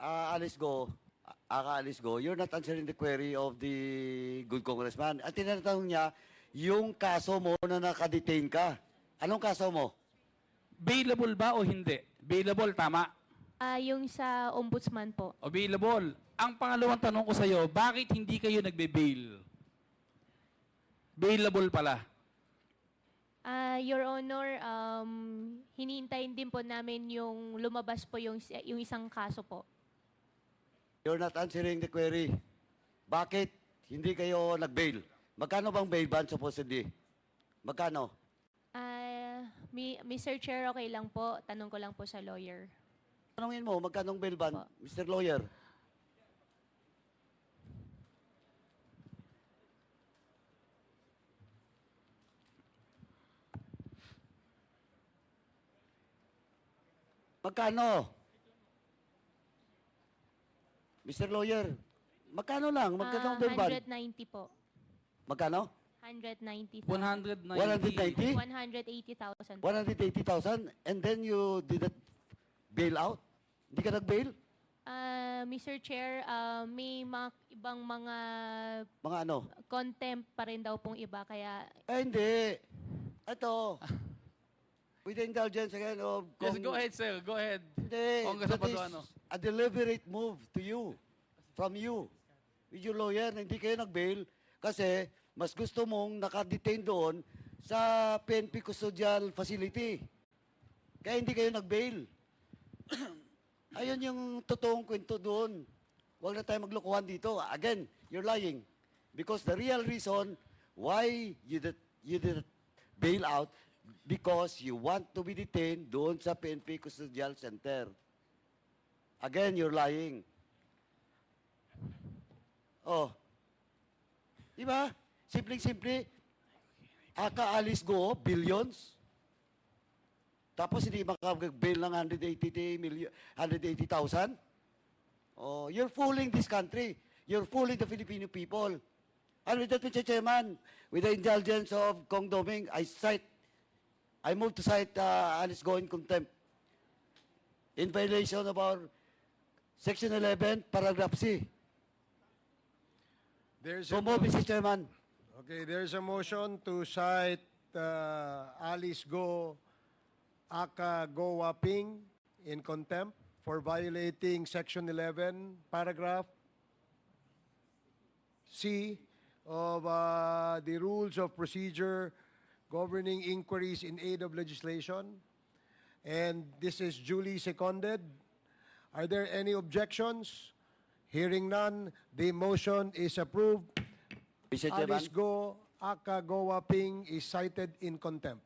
uh, Alice Go, Aka Alice Go, you're not answering the query of the good congressman. At tinatanong niya, yung kaso mo na nakadetain ka. Anong kaso mo? Bailable ba o hindi? Bailable, tama. Ah, yung sa ombudsman po. Available. Ang pangalawang tanong ko sa iyo, bakit hindi kayo nagbe-bail? Bailable pala. Ah, Your Honor, um, hinihintayin din po namin yung lumabas po yung, yung isang kaso po. You're not answering the query. Bakit hindi kayo nag-bail? Magkano bang bail ban supposedly? Magkano? Ah, mi, Mr. Chair, okay lang po. Tanong ko lang po sa lawyer. Tanungin mo, magkano bail ban, Po. Mr. Lawyer? Magkano? Mr. Lawyer, magkano lang? Magkano Ah, ang bail ban? 190 po. Magkano? 190,000. 190. 180,000 po. 180,000 and then you did not bail out? Hindi ka nag-bail? Ah, Mr. Chair, ah, may mga ibang mga Mga ano? contempt pa rin daw pong iba. Kaya Eh, hindi. Ito. With the indulgence again of... Yes, Kong- go ahead, sir. Go ahead. Hindi. Congressman that is Paduano. A deliberate move to you. From you. With your lawyer, na hindi kayo nag-bail kasi mas gusto mong nakadetain doon sa PNP Custodial Facility. Kaya hindi kayo nag-bail. Ayun yung totoong kwento doon. Huwag na tayo maglokohan dito. Again, you're lying. Because the real reason why you did, you did bail out because you want to be detained doon sa PNP Custodial Center. Again, you're lying. Oh. Di ba? Simpleng-simple. Aka Alice Go, billions. Tapos hindi makapag-bail ng 180 million, 180,000? Oh, you're fooling this country. You're fooling the Filipino people. And with that, Mr. Chairman, with the indulgence of Kong Doming, I cite, I move to cite uh, Alice Go in contempt in violation of our Section 11, Paragraph C. There's So a, move, Mr. Chairman. okay, there's a motion to cite uh, Alice Go, Aka Go Waping in contempt for violating Section 11, paragraph C of uh, the Rules of Procedure governing inquiries in aid of legislation. And this is duly seconded. Are there any objections? Hearing none, the motion is approved. Mr. Chairman. Alice Go Aka Go Waping is cited in contempt.